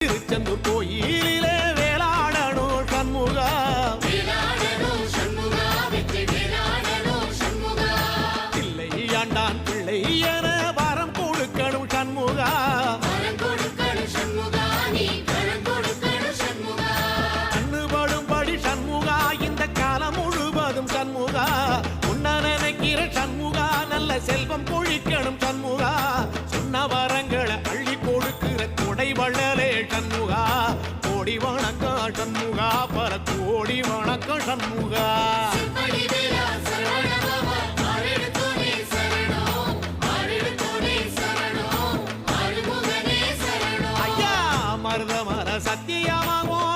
திருச்செந்தூர் கோயிலிலே வேளாடணும் சண்முகா. பிள்ளை ஆண்டான் பிள்ளை என வரம் கொடுக்கணும் சண்முகா. கண்ணுபடும்படி சண்முகா இந்த காலம் முழுவதும் சண்முகா. உன்ன நினைக்கிற சண்முகா நல்ல செல்வம் பொழிக்கணும் கோடி வணக்கம் சண்முகா பல கோடி வணக்கம் சண்முகா. ஐயா மருத மர சத்தியமாகும்